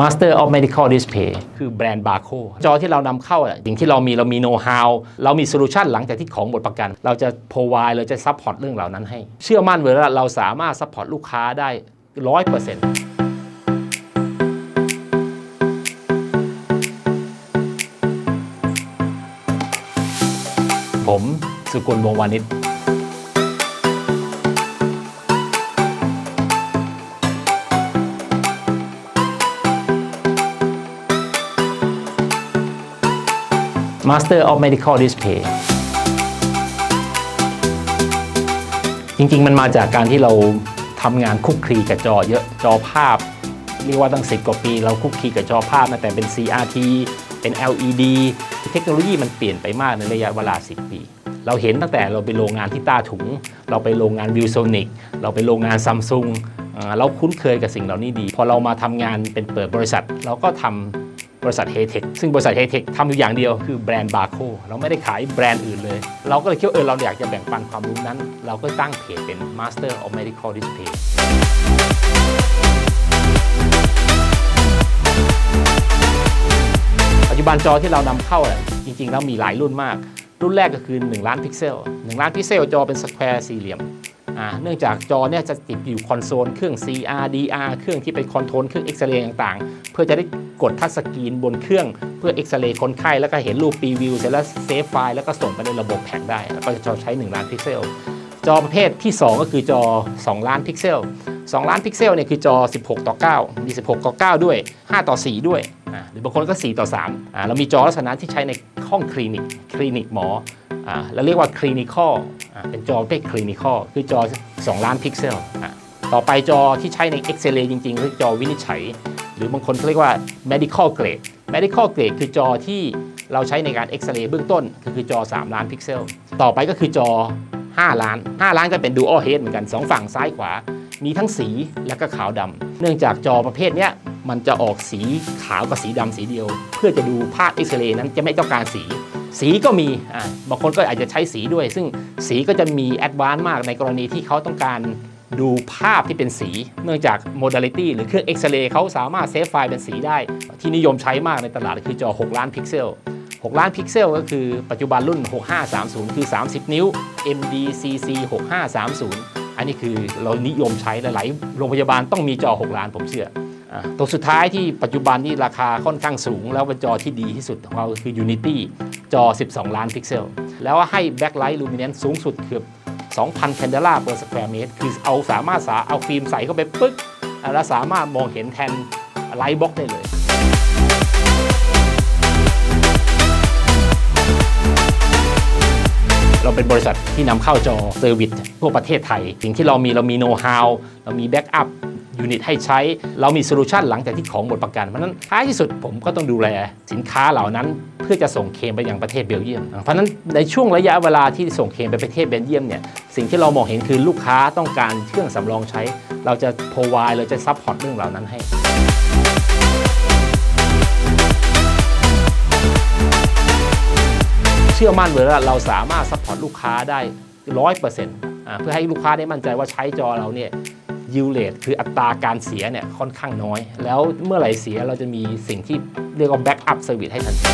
Master of Medical Display คือแบรนด์บาร์โคจอที่เรานำเข้าอะสิ่งที่เรามีเรามีโน้ตฮาวเรามีโซลูชันหลังจากที่ของหมดประกัน เราจะ provide เราจะซัพพอร์ตเรื่องเหล่านั้นให้ เชื่อมั่นเลยว่าเราสามารถซัพพอร์ตลูกค้าได้ร้อยเปอร์เซ็นต์ผมสุกุลวงวานิช Master of Medical Display จริง ๆ มันมาจากการที่เราทำงานคุกคลีกับจอเยอะจอภาพ เรียกว่าตั้ง 10 กว่าปี เราคุกคลีกับจอภาพมาแต่เป็น CRT เป็น LED เทคโนโลยีมันเปลี่ยนไปมากในระยะเวลา 10 ปี เราเห็นตั้งแต่เราไปโรงงานที่ต้าถุง เราไปโรงงานวิวโซนิกเราไปโรงงานซัมซุงเราคุ้นเคยกับสิ่งเหล่านี้ดี พอเรามาทำงานเป็นเปิดบริษัท เราก็ทำ บริษัทเฮเทคซึ่งบริษัทเฮเทคทำอยู่อย่างเดียวคือแบรนด์บาโคเราไม่ได้ขายแบรนด์อื่นเลย เราก็เลยคิดว่าเออเราอยากจะแบ่งปันความรู้นั้น เราก็ตั้งเพจเป็น Master of Medical Display ปัจจุบันจอที่เรานำเข้าอะจริงๆแล้วมีหลายรุ่นมาก รุ่นแรกก็คือ 1 ล้านพิกเซล 1 ล้านพิกเซลจอเป็นสแควร์สี่เหลี่ยม เนื่องจากจอเนี่ยจะติดอยู่คอนโซลเครื่อง CR DR เครื่องที่ไปคอนโทรลเครื่องเอ็กซเรย์ต่างๆ เพื่อจะได้กดทัชสกรีนบนเครื่องเพื่อเอ็กซเรย์คนไข้แล้วก็เห็นรูปรีวิวเสร็จแล้วเซฟไฟล์แล้วก็ส่งไปในระบบแผงได้ แล้วก็จะใช้ 1 ล้านพิกเซล จอประเภทที่ 2 ก็คือจอ 2 ล้านพิกเซล 2 ล้านพิกเซลเนี่ยคือจอ 16 ต่อ 9 มี 16 ต่อ 9 ด้วย 5 ต่อ 4 ด้วย หรือบางคนก็ 4 ต่อ3อ่าเรามีจอลักษณะที่ใช้ในห้องคลินิก คลินิกหมออ่าเราเรียกว่าคลินิคอล เป็นจอประเภทคลินิคอลคือจอ 2 ล้านพิกเซลอ่าต่อไปจอที่ใช้ในเอ็กซเรย์จริงๆ คือจอวินิจฉัย หรือบางคนเขาเรียกว่า medical grade medical grade คือจอที่เราใช้ในการเอ็กซเรย์เบื้องต้นก็คือจอ 3 ล้านพิกเซล ต่อไปก็คือจอ 5 ล้าน 5 ล้านก็เป็น dual head เหมือนกัน 2 ฝั่งซ้ายขวา มีทั้งสีและก็ขาวดำ เนื่องจากจอประเภทเนี้ยมันจะออกสีขาวกับสีดำสีเดียว เพื่อจะดูภาพเอ็กซเรย์นั้นจะไม่ต้องการสี สีก็มีบางคนก็อาจจะใช้สีด้วย ซึ่งสีก็จะมีแอดวานซ์มากในกรณีที่เขาต้องการดูภาพที่เป็นสี เนื่องจากโมดลิตี้หรือเครื่องเอ็กซเรย์เขาสามารถเซฟไฟล์เป็นสีได้ ที่นิยมใช้มากในตลาดคือจอ 6 ล้านพิกเซล 6 ล้านพิกเซลก็คือปัจจุบันรุ่น 6530 คือ 30 นิ้ว MDCC 6530 อันนี้คือเรานิยมใช้หลายๆโรงพยาบาลต้องมีจอ 6 ล้านผมเชื่อ ตัวสุดท้ายที่ปัจจุบันนี่ราคาค่อนข้างสูง แล้วเป็นจอที่ดีที่สุดของเราคือ Unity จอ 12 ล้านพิกเซล แล้วให้ Backlight Luminance สูงสุดเกือบ2,000แคนเดล่า per square meter คือเอาสามารถสาเอาฟิล์มใส่เข้าไปปึ๊ก แล้วสามารถมองเห็นแทนไลท์บล็อกได้เลย เราเป็นบริษัทที่นำเข้าจอเซอร์วิสทั่วประเทศไทย สิ่งที่เรามีเรามีโน้ตฮาวเรามีแบ็กอัพยูนิตให้ใช้ เรามีโซลูชันหลังจากที่ของหมดประกัน เพราะฉะนั้นท้ายที่สุดผมก็ต้องดูแลสินค้าเหล่านั้น เพื่อจะส่งเคมไปยังประเทศเบลเยียม เพราะฉะนั้นในช่วงระยะเวลาที่ส่งเคมไปประเทศเบลเยียมเนี่ยสิ่งที่เรามองเห็นคือลูกค้าต้องการเครื่องสำรองใช้ เราจะ provide เราจะซัพพอร์ตเรื่องเหล่านั้นให้ เชื่อมั่นเลยว่าเราสามารถซัพพอร์ตลูกค้าได้ร้อยเปอร์เซ็นต์เพื่อให้ลูกค้าได้มั่นใจว่าใช้จอเราเนี่ยยิวเลตคืออัตราการเสียเนี่ยค่อนข้างน้อย แล้วเมื่อไหร่เสียเราจะมีสิ่งที่เรียกว่าแบ็กอัพเซอร์วิสให้ทันที